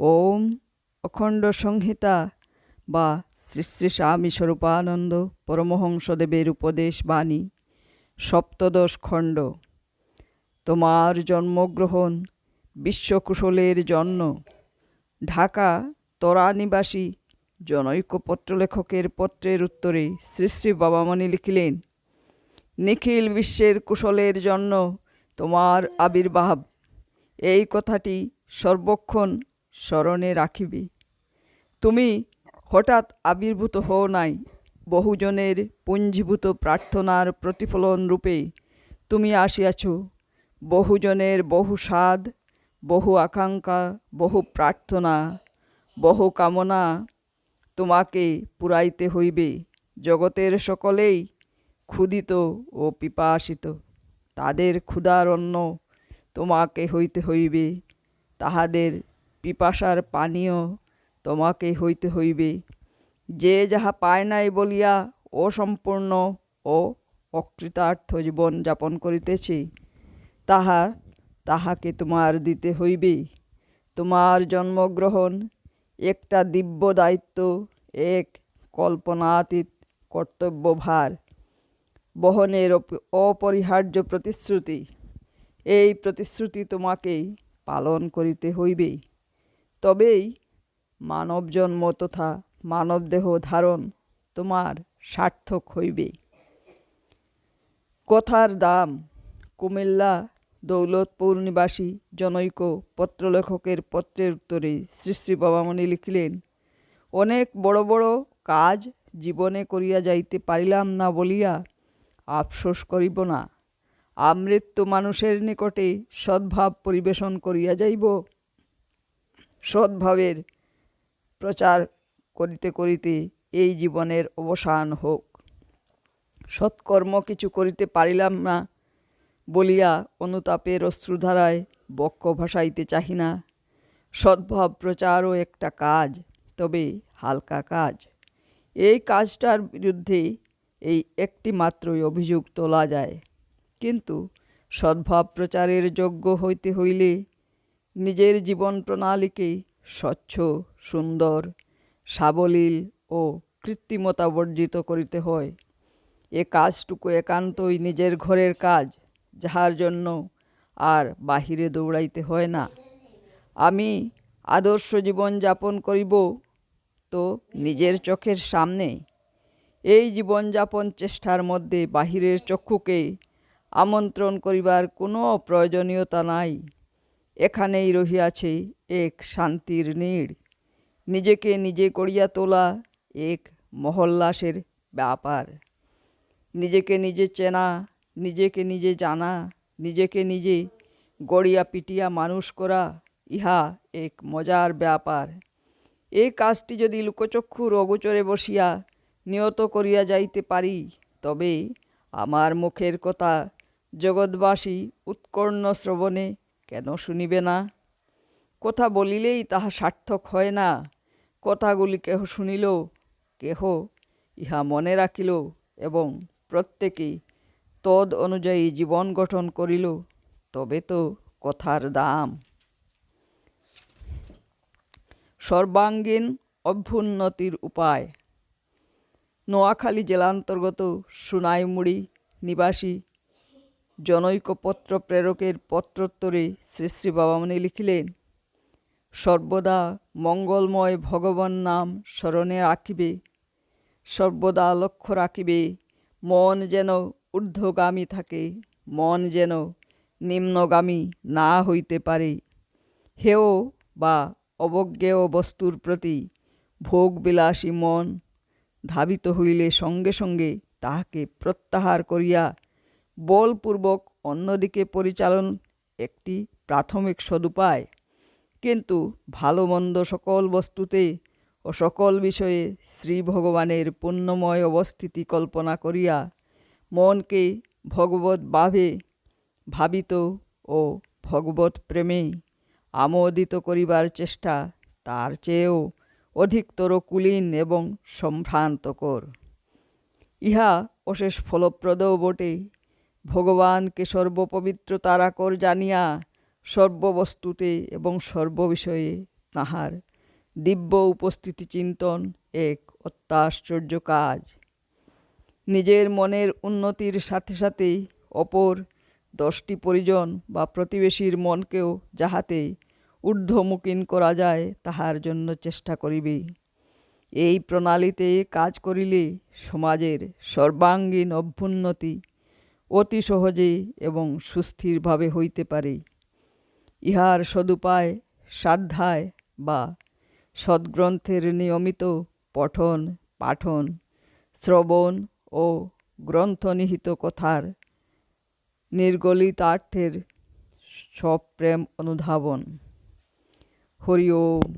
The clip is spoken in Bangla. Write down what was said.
ওম অখণ্ড সংহিতা বা শ্রী শ্রী স্বামী স্বরূপানন্দ পরমহংসদেবের উপদেশ বাণী, সপ্তদশ খণ্ড। তোমার জন্মগ্রহণ বিশ্বকুশলের জন্য। ঢাকা তরা নিবাসী জনৈক পত্রলেখকের পত্রের উত্তরে শ্রী শ্রী বাবামণি লিখিলেন, নিখিল বিশ্বের কুশলের জন্য তোমার আবির্ভাব। এই কথাটি সর্বক্ষণ স্মরণে রাখিবে। তুমি হঠাৎ আবির্ভূত হও নাই। বহুজনের পুঞ্জীভূত প্রার্থনার প্রতিফলন রূপে তুমি আসিয়াছ। বহুজনের বহু স্বাদ, বহু আকাঙ্ক্ষা, বহু প্রার্থনা, বহু কামনা তোমাকে পুরাইতে হইবে। জগতের সকলেই ক্ষুদিত ও পিপাসিত। তাদের ক্ষুধার অন্ন তোমাকে হইতে হইবে। তাহাদের পিপাসার পানীয় তোমাকে হইতে হইবে। যে যাহা পায় নাই বলিয়া অসম্পূর্ণ ও অকৃতার্থ জীবন যাপন করিতেছে, তাহা, তাহাকে তোমার দিতে হইবে। তোমার জন্মগ্রহণ, একটা দিব্য দায়িত্ব, এক কল্পনাতীত কর্তব্যভার, বহনের অপরিহার্য প্রতিশ্রুতি। এই প্রতিশ্রুতি তোমাকে পালন করিতে হইবে। তবেই মানব জন্ম তথা মানবদেহ ধারণ তোমার সার্থক হইবে। কথার দাম, কুমিল্লা দৌলতপুর নিবাসী জনৈক পত্রলেখকের পত্রের উত্তরে শ্রী শ্রী বাবামণি লিখিলেন, অনেক বড় বড় কাজ জীবনে করিয়া যাইতে পারিলাম না বলিয়া আফসোস করিব না। আমৃত্যু মানুষের নিকটে সদ্ভাব পরিবেশন করিয়া যাইব। সদ্ভাবের প্রচার করিতে করিতে এই জীবনের অবসান হোক। সৎকর্ম কিছু করিতে পারিলাম না বলিয়া অনুতাপের অশ্রুধারায় বক্ষ ভাসাইতে চাহি না। সদ্ভাব প্রচারও একটা কাজ, তবে হালকা কাজ। এই কাজটার বিরুদ্ধে এই একটি মাত্রই অভিযোগ তোলা যায়। কিন্তু সদ্ভাব প্রচারের যোগ্য হইতে হইলে নিজের জীবন প্রণালীকে স্বচ্ছ, সুন্দর, সাবলীল ও কৃত্রিমতা বর্জিত করিতে হয়। এ কাজটুকু একান্তই নিজের ঘরের কাজ, যাহার জন্য আর বাহিরে দৌড়াইতে হয় না। আমি আদর্শ জীবন যাপন করিব তো নিজের চোখের সামনে। এই জীবনযাপন চেষ্টার মধ্যে বাহিরের চক্ষুকে আমন্ত্রণ করিবার কোনো প্রয়োজনীয়তা নাই। এখানেই রহিয়াছে এক শান্তির নীড়। নিজেকে নিজে করিয়া তোলা এক মহল্লাসের ব্যাপার। নিজেকে নিজে চেনা, নিজেকে নিজে জানা, নিজেকে নিজে গড়িয়া পিটিয়া মানুষ করা ইহা এক মজার ব্যাপার। এই কাজটি যদি লুকোচক্ষুর অগোচরে বসিয়া নিয়ত করিয়া যাইতে পারি, তবে আমার মুখের কথা জগৎবাসী উৎকর্ণ শ্রবণে কেন শুনিবে না? কথা বলিলেই তাহা সার্থক হয় না। কথাগুলি কেহ শুনিল, কেহ ইহা মনে রাখিল এবং প্রত্যেকেই তদ অনুযায়ী জীবন গঠন করিল, তবে তো কথার দাম। সর্বাঙ্গীন অভ্যুন্নতির উপায়। নোয়াখালী জেলান্তর্গত সুনাইমুড়ি নিবাসী জনৈক পত্র প্রেরকের পত্রোত্তরে শ্রী শ্রী বাবামণি লিখিলেন, সর্বদা মঙ্গলময় ভগবান নাম স্মরণে রাখিবে, সর্বদা লক্ষ্য রাখিবে, মন যেন ঊর্ধ্বগামী থাকে, মন যেন নিম্নগামী না হইতে পারে। হেয় বা অবজ্ঞেয় বস্তুর প্রতি ভোগবিলাসী মন ধাবিত হইলে সঙ্গে সঙ্গে তাহাকে প্রত্যাহার করিয়া বলপূর্বক অন্যদিকে পরিচালন একটি প্রাথমিক সদুপায়। কিন্তু ভালো মন্দ সকল বস্তুতে ও সকল বিষয়ে শ্রী ভগবানের পুণ্যময় অবস্থিতি কল্পনা করিয়া মনকে ভগবত ভাবে ভাবিত ও ভগবত প্রেমে আমোদিত করিবার চেষ্টা তার চেয়েও অধিকতর কুলীন এবং সম্ভ্রান্তকর। ইহা অশেষ ফলপ্রদও বটে। ভগবানকে সর্বপবিত্র তারাকর জানিয়া সর্ববস্তুতে এবং সর্ববিষয়ে তাহার দিব্য উপস্থিতি চিন্তন এক অত্যাশ্চর্য কাজ। নিজের মনের উন্নতির সাথে সাথেই অপর দশটি পরিজন বা প্রতিবেশীর মনকেও যাহাতে ঊর্ধ্বমুখীন করা যায়, তাহার জন্য চেষ্টা করিবে। এই প্রণালীতে কাজ করিলে সমাজের সর্বাঙ্গীন অভ্যুন্নতি অতি সহজে এবং সুস্থিরভাবে হইতে পারে। ইহার সদুপায় সাধ্যায় বা সদ্গ্রন্থের নিয়মিত পঠন, পাঠন, শ্রবণ ও গ্রন্থনিহিত কথার নির্গলিতার্থের সপ্রেম অনুধাবন। হরি ওম।